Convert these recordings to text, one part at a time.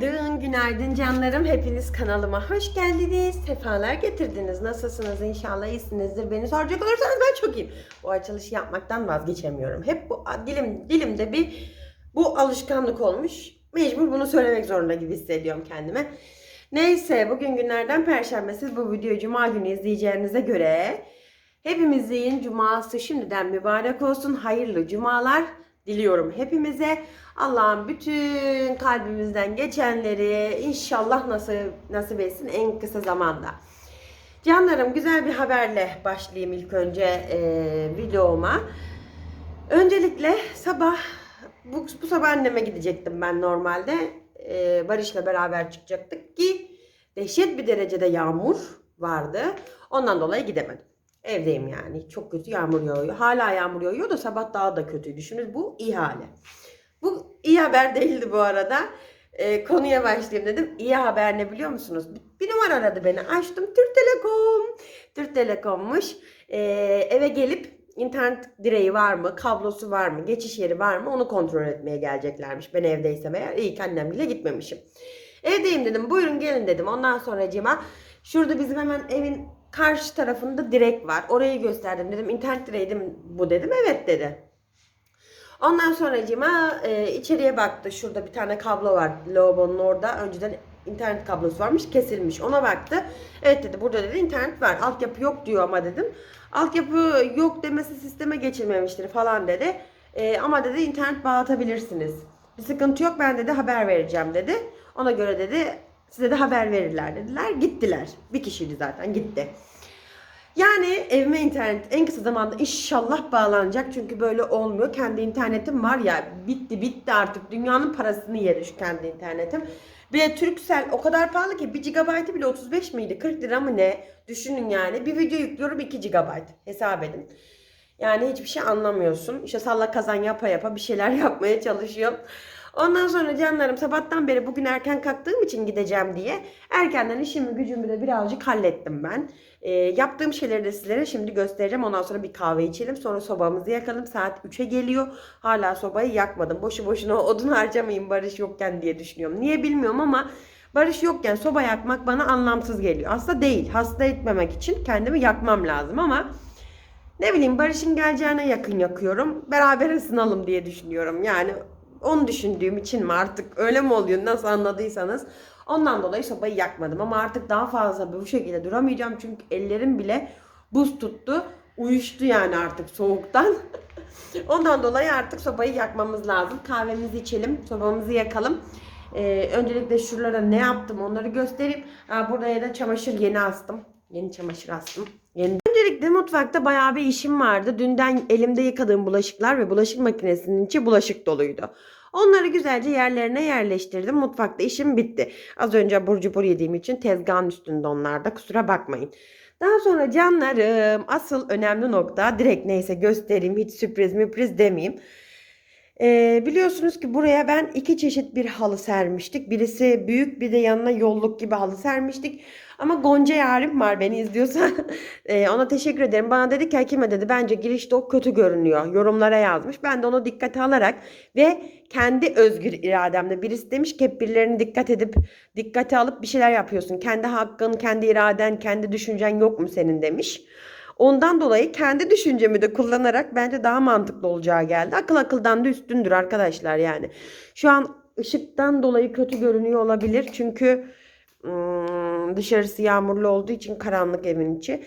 Günaydın, günaydın canlarım. Hepiniz kanalıma hoş geldiniz. Sefalar getirdiniz. Nasılsınız? İnşallah iyisinizdir. Beni soracak olursanız ben çok iyiyim. Bu açılışı yapmaktan vazgeçemiyorum. Hep bu dilim dilimde bir bu alışkanlık olmuş. Mecbur bunu söylemek zorunda gibi hissediyorum kendime. Neyse bugün günlerden perşembe. Siz bu videoyu cuma günü izleyeceğinize göre hepimizin cuması şimdiden mübarek olsun. Hayırlı cumalar diliyorum hepimize. Allah'ım bütün kalbimizden geçenleri inşallah nasip, nasip etsin en kısa zamanda. Canlarım güzel bir haberle başlayayım ilk önce e, videoma. Öncelikle sabah bu, bu sabah anneme gidecektim ben normalde. E, Barış'la beraber çıkacaktık ki dehşet bir derecede yağmur vardı. Ondan dolayı gidemedim. Evdeyim yani. Çok kötü yağmur yağıyor. Hala yağmur yağıyor da sabah daha da kötüydü. Şimdi bu iyi hali. Bu iyi haber değildi bu arada. Ee, konuya başlayayım dedim. İyi haber ne biliyor musunuz? Bir, numara aradı beni. Açtım. Türk Telekom. Türk Telekom'muş. Ee, eve gelip internet direği var mı, kablosu var mı, geçiş yeri var mı onu kontrol etmeye geleceklermiş. Ben evdeysem eğer iyi ki annemle gitmemişim. Evdeyim dedim. Buyurun gelin dedim. Ondan sonra Cima şurada bizim hemen evin karşı tarafında direk var. Orayı gösterdim dedim. İnternet direği bu dedim. Evet dedi. Ondan sonra Cima e, içeriye baktı. Şurada bir tane kablo var lavabonun orada. Önceden internet kablosu varmış kesilmiş. Ona baktı. Evet dedi burada dedi internet var. Altyapı yok diyor ama dedim. Altyapı yok demesi sisteme geçilmemiştir falan dedi. E, ama dedi internet bağlatabilirsiniz. Bir sıkıntı yok ben dedi haber vereceğim dedi. Ona göre dedi size de haber verirler dediler. Gittiler. Bir kişiydi zaten gitti. Yani evime internet en kısa zamanda inşallah bağlanacak. Çünkü böyle olmuyor. Kendi internetim var ya bitti bitti artık. Dünyanın parasını yedi şu kendi internetim. Bir de Turkcell o kadar pahalı ki 1 GB'ı bile 35 miydi? 40 lira mı ne? Düşünün yani. Bir video yüklüyorum 2 GB. Hesap edin. Yani hiçbir şey anlamıyorsun. İşte salla kazan yapa yapa bir şeyler yapmaya çalışıyorum. Ondan sonra canlarım sabahtan beri bugün erken kalktığım için gideceğim diye erkenden işimi gücümü de birazcık hallettim ben. Ee, yaptığım şeyleri de sizlere şimdi göstereceğim. Ondan sonra bir kahve içelim. Sonra sobamızı yakalım. Saat 3'e geliyor. Hala sobayı yakmadım. Boşu boşuna odun harcamayayım Barış yokken diye düşünüyorum. Niye bilmiyorum ama Barış yokken soba yakmak bana anlamsız geliyor. Aslında değil. Hasta etmemek için kendimi yakmam lazım ama ne bileyim Barış'ın geleceğine yakın yakıyorum. Beraber ısınalım diye düşünüyorum. Yani onu düşündüğüm için mi artık öyle mi oluyor nasıl anladıysanız. Ondan dolayı sobayı yakmadım ama artık daha fazla bu şekilde duramayacağım. Çünkü ellerim bile buz tuttu. Uyuştu yani artık soğuktan. Ondan dolayı artık sobayı yakmamız lazım. Kahvemizi içelim, sobamızı yakalım. Ee, öncelikle şuralara ne yaptım onları göstereyim. Ha, buraya da çamaşır yeni astım. Yeni çamaşır astım. Yeni Öncelikle mutfakta bayağı bir işim vardı. Dünden elimde yıkadığım bulaşıklar ve bulaşık makinesinin içi bulaşık doluydu. Onları güzelce yerlerine yerleştirdim. Mutfakta işim bitti. Az önce abur cubur yediğim için tezgahın üstünde onlar da kusura bakmayın. Daha sonra canlarım asıl önemli nokta direkt neyse göstereyim hiç sürpriz müpriz demeyeyim. Ee, biliyorsunuz ki buraya ben iki çeşit bir halı sermiştik. Birisi büyük bir de yanına yolluk gibi halı sermiştik. Ama Gonca yarim var beni izliyorsa ee, ona teşekkür ederim. Bana dedi ki Hakime dedi bence girişte o kötü görünüyor. Yorumlara yazmış. Ben de onu dikkate alarak ve kendi özgür irademle birisi demiş ki hep birilerini dikkat edip dikkate alıp bir şeyler yapıyorsun. Kendi hakkın, kendi iraden, kendi düşüncen yok mu senin demiş. Ondan dolayı kendi düşüncemi de kullanarak bence daha mantıklı olacağı geldi. Akıl akıldan da üstündür arkadaşlar yani. Şu an ışıktan dolayı kötü görünüyor olabilir. Çünkü ım, dışarısı yağmurlu olduğu için karanlık evin içi.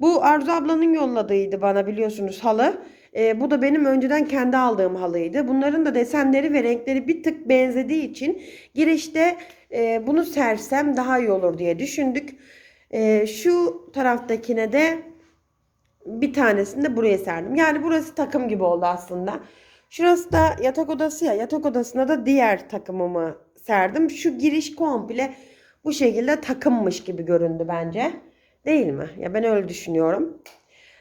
Bu Arzu ablanın yolladığıydı bana biliyorsunuz halı. Ee, bu da benim önceden kendi aldığım halıydı. Bunların da desenleri ve renkleri bir tık benzediği için girişte e, bunu sersem daha iyi olur diye düşündük. E, şu taraftakine de bir tanesini de buraya serdim. Yani burası takım gibi oldu aslında. Şurası da yatak odası ya. Yatak odasına da diğer takımımı serdim. Şu giriş komple bu şekilde takımmış gibi göründü bence. Değil mi? Ya ben öyle düşünüyorum.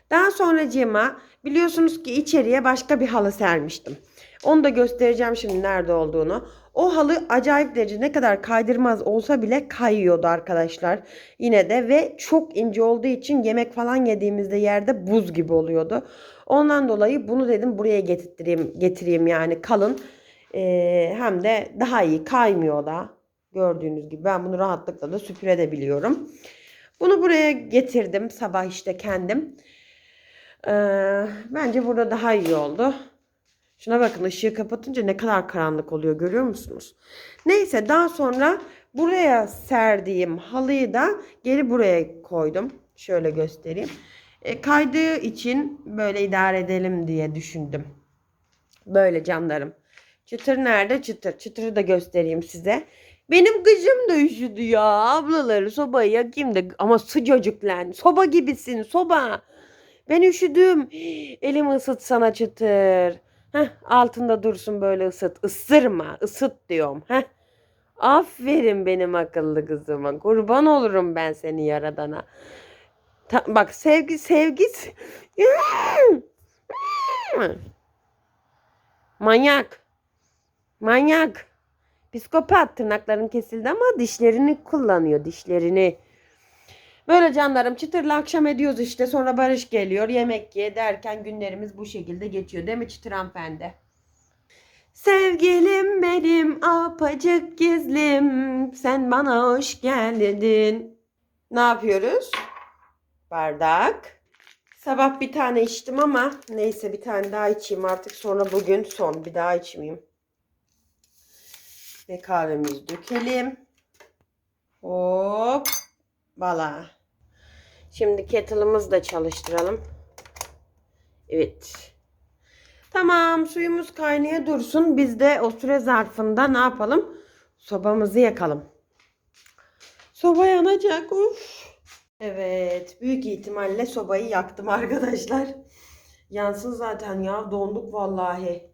Daha sonracığıma biliyorsunuz ki içeriye başka bir halı sermiştim. Onu da göstereceğim şimdi nerede olduğunu. O halı acayip derece ne kadar kaydırmaz olsa bile kayıyordu arkadaşlar. Yine de ve çok ince olduğu için yemek falan yediğimizde yerde buz gibi oluyordu. Ondan dolayı bunu dedim buraya getireyim, getireyim yani kalın. Ee, hem de daha iyi kaymıyor da. Gördüğünüz gibi ben bunu rahatlıkla da süpürebiliyorum. Bunu buraya getirdim sabah işte kendim. Ee, bence burada daha iyi oldu. Şuna bakın ışığı kapatınca ne kadar karanlık oluyor görüyor musunuz? Neyse daha sonra buraya serdiğim halıyı da geri buraya koydum. Şöyle göstereyim. E, kaydığı için böyle idare edelim diye düşündüm. Böyle canlarım. Çıtır nerede? Çıtır. Çıtırı da göstereyim size. Benim kızım da üşüdü ya. Ablaları sobayı yakayım da ama sıcacık lan. Soba gibisin soba. Ben üşüdüm. Elimi ısıtsana çıtır. Heh, altında dursun böyle ısıt. Isırma. ısıt diyorum. Heh. Aferin benim akıllı kızıma. Kurban olurum ben seni yaradana. Ta- bak sevgi sevgi. Manyak. Manyak. Psikopat tırnakların kesildi ama dişlerini kullanıyor dişlerini. Böyle canlarım çıtırla akşam ediyoruz işte sonra Barış geliyor yemek ye derken günlerimiz bu şekilde geçiyor değil mi çıtır hanımefendi? Sevgilim benim apacık gizlim sen bana hoş geldin. Ne yapıyoruz? Bardak. Sabah bir tane içtim ama neyse bir tane daha içeyim artık sonra bugün son bir daha içmeyeyim. Ve kahvemizi dökelim. Hop. Bala. Şimdi kettle'ımızı da çalıştıralım. Evet. Tamam suyumuz kaynaya dursun. Biz de o süre zarfında ne yapalım? Sobamızı yakalım. Soba yanacak. Uf. Evet. Büyük ihtimalle sobayı yaktım arkadaşlar. Yansın zaten ya. Donduk vallahi.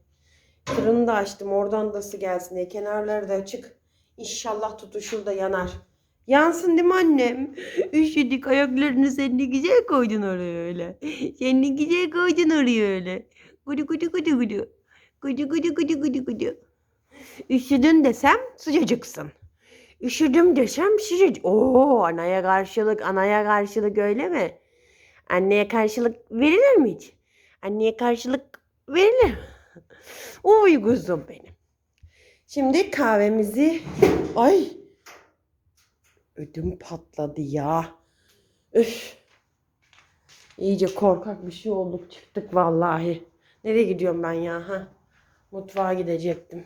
Fırını da açtım. Oradan da ısı gelsin diye. Kenarları da açık. İnşallah tutuşur da yanar. Yansın değil mi annem? Üşüdük ayaklarını sen ne güzel koydun oraya öyle. Sen ne güzel koydun oraya öyle. Gudu gudu gudu gudu. Gudu gudu gudu gudu gudu. Üşüdün desem sıcacıksın. Üşüdüm desem sıcacık. Oo anaya karşılık anaya karşılık öyle mi? Anneye karşılık verilir mi hiç? Anneye karşılık verilir. Uy kuzum benim. Şimdi kahvemizi... Ay Ödüm patladı ya. Üf. İyice korkak bir şey olduk çıktık vallahi. Nereye gidiyorum ben ya? Ha? Mutfağa gidecektim.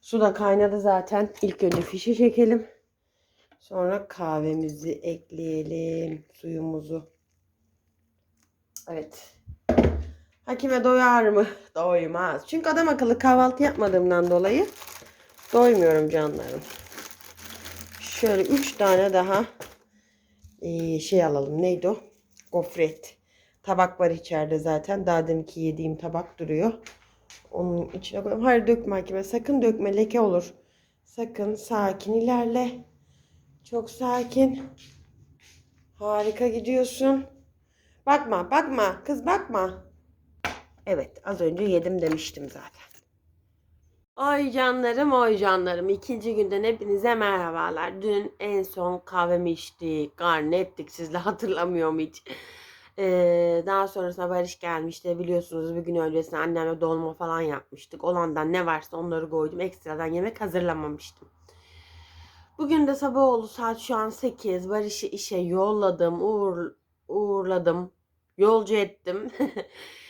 Su da kaynadı zaten. İlk önce fişe çekelim. Sonra kahvemizi ekleyelim. Suyumuzu. Evet. Hakime doyar mı? Doymaz. Çünkü adam akıllı kahvaltı yapmadığımdan dolayı doymuyorum canlarım. Şöyle 3 tane daha eee, şey alalım. Neydi o? Gofret. Tabak var içeride zaten. Daha deminki yediğim tabak duruyor. Onun içine koyalım. Hayır dökme hakime. Sakın dökme. Leke olur. Sakın sakin ilerle. Çok sakin. Harika gidiyorsun. Bakma bakma. Kız bakma. Evet az önce yedim demiştim zaten. Oy canlarım oy canlarım. İkinci günden hepinize merhabalar. Dün en son kahvemi içtik. Karne ettik sizle hatırlamıyorum hiç. Ee, daha sonrasında Barış gelmişti. Biliyorsunuz bir gün öncesinde annemle dolma falan yapmıştık. Olandan ne varsa onları koydum. Ekstradan yemek hazırlamamıştım. Bugün de sabah oldu. Saat şu an 8. Barış'ı işe yolladım. Uğur, uğurladım. Yolcu ettim.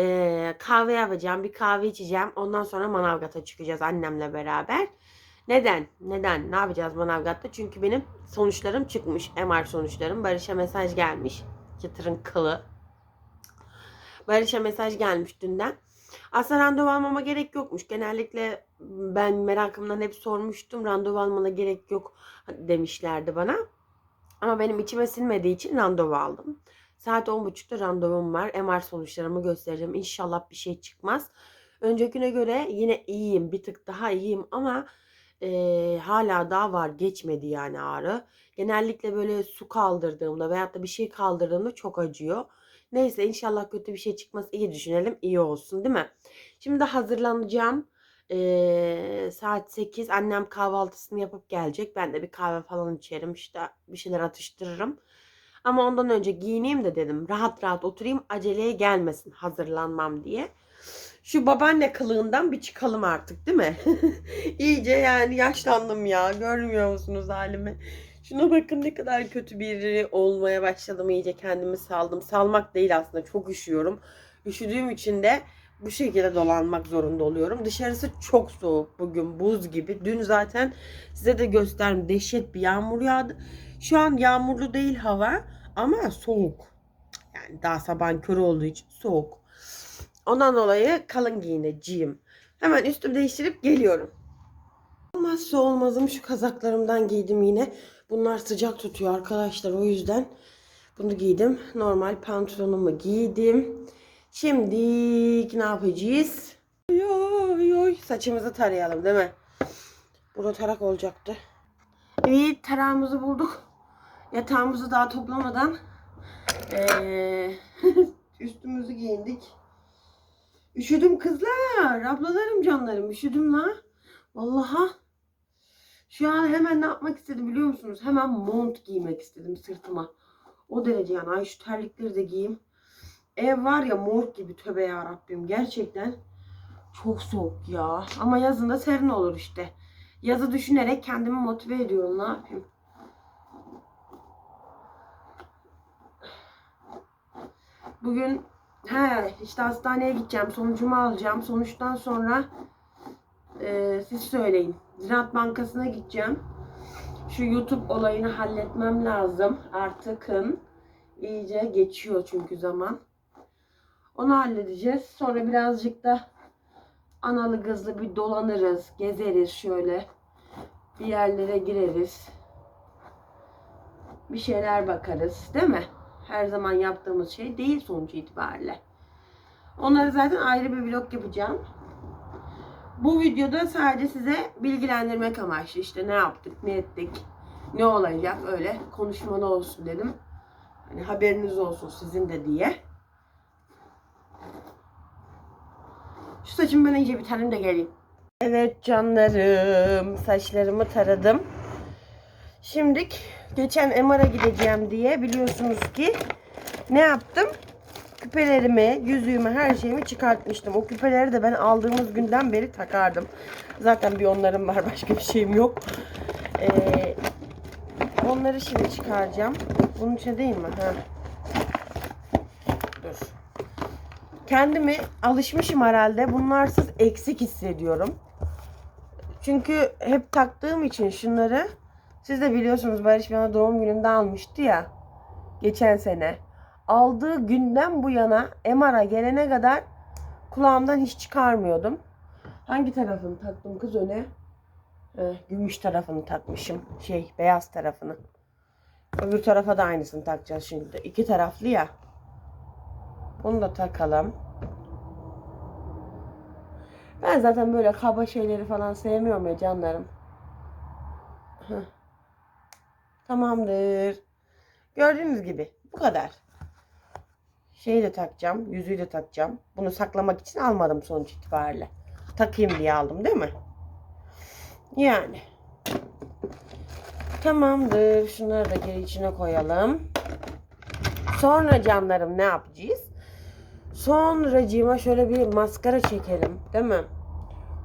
Ee, kahve yapacağım. Bir kahve içeceğim. Ondan sonra Manavgat'a çıkacağız annemle beraber. Neden? Neden? Ne yapacağız Manavgat'ta? Çünkü benim sonuçlarım çıkmış. MR sonuçlarım. Barış'a mesaj gelmiş. Çıtırın kılı. Barış'a mesaj gelmiş dünden. Aslında randevu almama gerek yokmuş. Genellikle ben merakımdan hep sormuştum. Randevu almana gerek yok demişlerdi bana. Ama benim içime sinmediği için randevu aldım. Saat 10.30'da randevum var. MR sonuçlarımı göstereceğim. İnşallah bir şey çıkmaz. Öncekine göre yine iyiyim. Bir tık daha iyiyim ama e, hala daha var. Geçmedi yani ağrı. Genellikle böyle su kaldırdığımda veyahut da bir şey kaldırdığımda çok acıyor. Neyse inşallah kötü bir şey çıkmaz. İyi düşünelim. iyi olsun değil mi? Şimdi hazırlanacağım. Ee, saat 8 annem kahvaltısını yapıp gelecek. Ben de bir kahve falan içerim işte bir şeyler atıştırırım. Ama ondan önce giyineyim de dedim. Rahat rahat oturayım aceleye gelmesin hazırlanmam diye. Şu babaanne kılığından bir çıkalım artık değil mi? İyice yani yaşlandım ya. Görmüyor musunuz halimi? Şuna bakın ne kadar kötü biri olmaya başladım. İyice kendimi saldım. Salmak değil aslında çok üşüyorum. Üşüdüğüm için de bu şekilde dolanmak zorunda oluyorum. Dışarısı çok soğuk bugün buz gibi. Dün zaten size de gösterdim dehşet bir yağmur yağdı. Şu an yağmurlu değil hava ama soğuk. Yani daha sabahın körü olduğu için soğuk. Ondan dolayı kalın giyineceğim. Hemen üstümü değiştirip geliyorum. Olmazsa olmazım şu kazaklarımdan giydim yine. Bunlar sıcak tutuyor arkadaşlar o yüzden bunu giydim. Normal pantolonumu giydim. Şimdi ne yapacağız? Yoy yoy saçımızı tarayalım değil mi? Burada tarak olacaktı. Evet tarağımızı bulduk. Yatağımızı daha toplamadan eee, üstümüzü giyindik. Üşüdüm kızlar. Ablalarım canlarım üşüdüm la. Vallaha. Şu an hemen ne yapmak istedim biliyor musunuz? Hemen mont giymek istedim sırtıma. O derece yani. Ay şu terlikleri de giyeyim. Ev var ya morg gibi tövbe ya Rabbim. Gerçekten çok soğuk ya. Ama yazında serin olur işte. Yazı düşünerek kendimi motive ediyorum. Ne yapayım? Bugün he işte hastaneye gideceğim. Sonucumu alacağım. Sonuçtan sonra e, siz söyleyin. Ziraat Bankası'na gideceğim. Şu YouTube olayını halletmem lazım. Artıkın iyice geçiyor çünkü zaman. Onu halledeceğiz. Sonra birazcık da analı kızlı bir dolanırız, gezeriz şöyle. Bir yerlere gireriz. Bir şeyler bakarız, değil mi? Her zaman yaptığımız şey değil sonuç itibariyle. Onları zaten ayrı bir vlog yapacağım. Bu videoda sadece size bilgilendirmek amaçlı işte ne yaptık, ne ettik, ne olacak öyle konuşmalı olsun dedim. Hani haberiniz olsun sizin de diye. Şu saçımı ben iyice bir tanem de geleyim. Evet canlarım. Saçlarımı taradım. Şimdik geçen MR'a gideceğim diye biliyorsunuz ki ne yaptım? Küpelerimi, yüzüğümü, her şeyimi çıkartmıştım. O küpeleri de ben aldığımız günden beri takardım. Zaten bir onlarım var. Başka bir şeyim yok. Ee, onları şimdi çıkaracağım. Bunun içine değil mi? Ha. Dur kendimi alışmışım herhalde. Bunlarsız eksik hissediyorum. Çünkü hep taktığım için şunları siz de biliyorsunuz Barış bana doğum gününde almıştı ya. Geçen sene. Aldığı günden bu yana MR'a gelene kadar kulağımdan hiç çıkarmıyordum. Hangi tarafını taktım kız öne? Heh, gümüş tarafını takmışım. Şey beyaz tarafını. Öbür tarafa da aynısını takacağız şimdi. İki taraflı ya. Bunu da takalım. Ben zaten böyle kaba şeyleri falan sevmiyorum ya canlarım. Tamamdır. Gördüğünüz gibi bu kadar. Şeyi de takacağım. Yüzüğü de takacağım. Bunu saklamak için almadım sonuç itibariyle. Takayım diye aldım değil mi? Yani. Tamamdır. Şunları da geri içine koyalım. Sonra canlarım ne yapacağız? Sonracığıma şöyle bir maskara çekelim. Değil mi?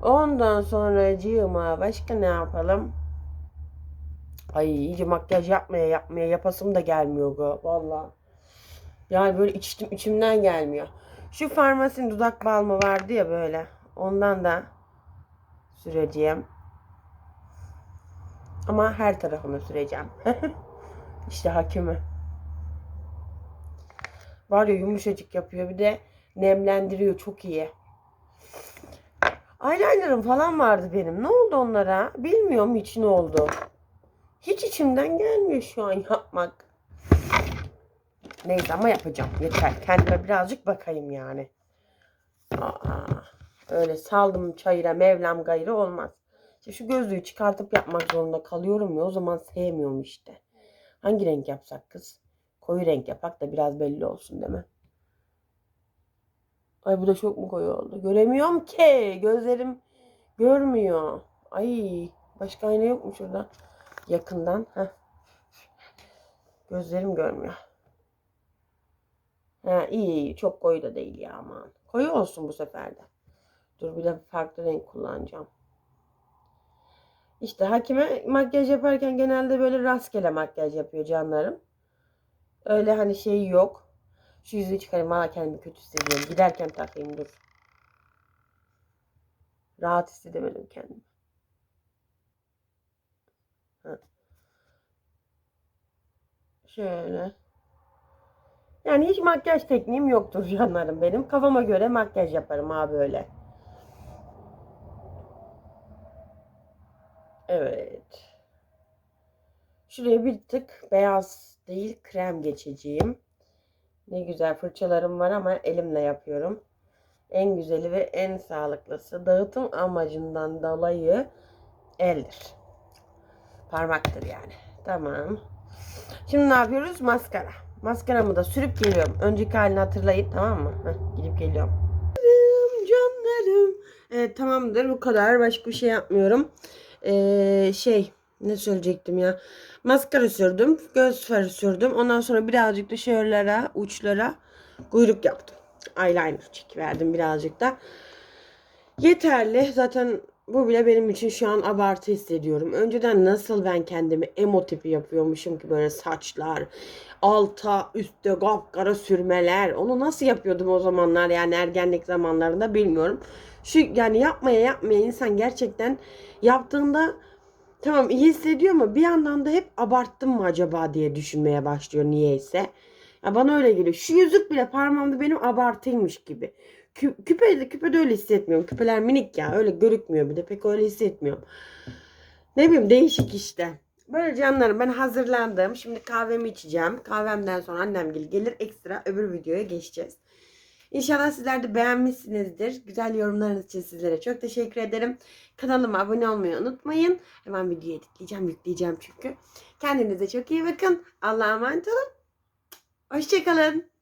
Ondan sonracığıma başka ne yapalım? Ay iyice makyaj yapmaya yapmaya yapasım da gelmiyor bu. Valla. Yani böyle içtim içimden gelmiyor. Şu farmasinin dudak balmı vardı ya böyle. Ondan da süreceğim. Ama her tarafını süreceğim. işte hakimi. Var ya yumuşacık yapıyor. Bir de nemlendiriyor. Çok iyi. Eyeliner'ım falan vardı benim. Ne oldu onlara? Bilmiyorum hiç ne oldu. Hiç içimden gelmiyor şu an yapmak. Neyse ama yapacağım. Yeter. Kendime birazcık bakayım yani. Aa, öyle saldım çayıra mevlam gayrı olmaz. İşte şu gözlüğü çıkartıp yapmak zorunda kalıyorum ya. O zaman sevmiyorum işte. Hangi renk yapsak kız? Koyu renk yapak da biraz belli olsun değil mi? Ay bu da çok mu koyu oldu? Göremiyorum ki. Gözlerim görmüyor. Ay başka ayna yok mu şurada? Yakından. Heh. Gözlerim görmüyor. Ha iyi iyi. Çok koyu da değil ya aman. Koyu olsun bu sefer de. Dur bir de farklı renk kullanacağım. İşte hakime makyaj yaparken genelde böyle rastgele makyaj yapıyor canlarım. Öyle hani şey yok. Şu yüzüğü çıkarayım. Valla kendimi kötü hissediyorum. Giderken takayım dur. Rahat hissedemedim kendimi. Şöyle. Yani hiç makyaj tekniğim yoktur canlarım benim. Kafama göre makyaj yaparım abi böyle. Evet. Şuraya bir tık beyaz değil krem geçeceğim. Ne güzel fırçalarım var ama elimle yapıyorum. En güzeli ve en sağlıklısı dağıtım amacından dolayı eldir. Parmaktır yani. Tamam. Şimdi ne yapıyoruz? Maskara. Maskaramı da sürüp geliyorum. Önceki halini hatırlayın tamam mı? Heh, gidip geliyorum. Canlarım. Evet tamamdır bu kadar. Başka bir şey yapmıyorum. Ee, şey ne söyleyecektim ya. Maskara sürdüm. Göz farı sürdüm. Ondan sonra birazcık da şuralara uçlara kuyruk yaptım. Eyeliner çekiverdim birazcık da. Yeterli. Zaten bu bile benim için şu an abartı hissediyorum. Önceden nasıl ben kendimi emo tipi yapıyormuşum ki böyle saçlar, alta üstte kapkara sürmeler. Onu nasıl yapıyordum o zamanlar yani ergenlik zamanlarında bilmiyorum. Şu yani yapmaya yapmaya insan gerçekten yaptığında tamam iyi hissediyor ama bir yandan da hep abarttım mı acaba diye düşünmeye başlıyor niyeyse. Ya bana öyle geliyor. Şu yüzük bile parmağımda benim abartıymış gibi. Kü küpe de küpe de öyle hissetmiyorum. Küpeler minik ya. Öyle görükmüyor bir de pek öyle hissetmiyorum. Ne bileyim değişik işte. Böyle canlarım ben hazırlandım. Şimdi kahvemi içeceğim. Kahvemden sonra annem gelir, ekstra öbür videoya geçeceğiz. İnşallah sizler de beğenmişsinizdir. Güzel yorumlarınız için sizlere çok teşekkür ederim. Kanalıma abone olmayı unutmayın. Hemen videoyu editleyeceğim, yükleyeceğim çünkü. Kendinize çok iyi bakın. Allah'a emanet olun. Hoşçakalın.